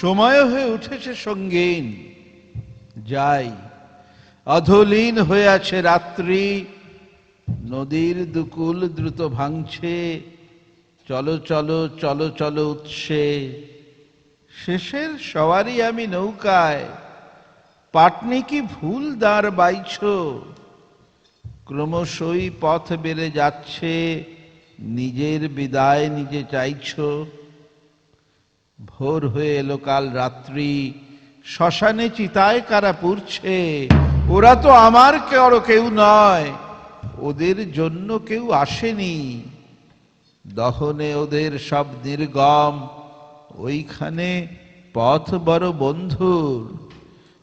সময় হয়ে উঠেছে সঙ্গীন। যাই, অধলীন হয়ে আছে রাত্রি। নদীর দুকুল দ্রুত ভাঙছে। চলো চলো চলো চলো উৎসে। শেষের সওয়ারি আমি নৌকায়। পাটনি কি ভুল দাঁড় বাইছ? ক্রমশই পথ বেড়ে যাচ্ছে। নিজের বিদায় নিজে চাইছ। ভোর হয়ে এলো কাল রাত্রি। শ্মশানে চিতায় কারা পুরছে ওরা তো আমার কেউ কেউ নয়। ওদের জন্য কেউ আসেনি। দহনে ওদের সব নির্গম। ওইখানে পথ বড় বন্ধুর।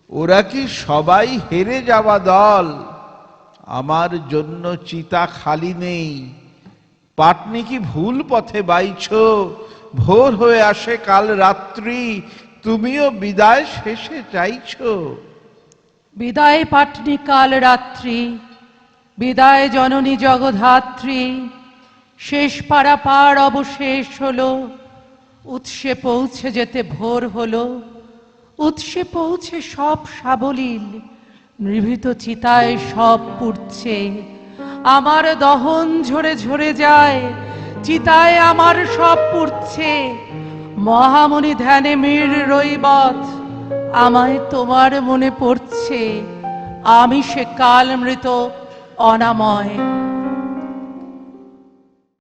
ওরা কি সবাই হেরে যাওয়া দল? আমার জন্য চিতা খালি নেই। পাটনি কি ভুল পথে বাইছ? ভোর হয়ে আসে কাল রাত্রি, তুমিও বিদায় শেষে চাইছো। বিদায় পাটনি কাল রাত্রি, বিদায় জননী জগধাত্রী, শেষ পাড়া পার অবশেষ হলো, উৎসে পৌঁছে যেতে ভোর হলো, উৎসে পৌঁছে সব সাবলীল, নিভৃত চিতায় সব পুড়ছে। আমার দহন ঝরে ঝরে যায়, চিতায় আমার সব পুড়ছে। মহামণি ধ্যানে মীর রইবত আমায় তোমার মনে পড়ছে। আমি সে কাল মৃত অনাময়।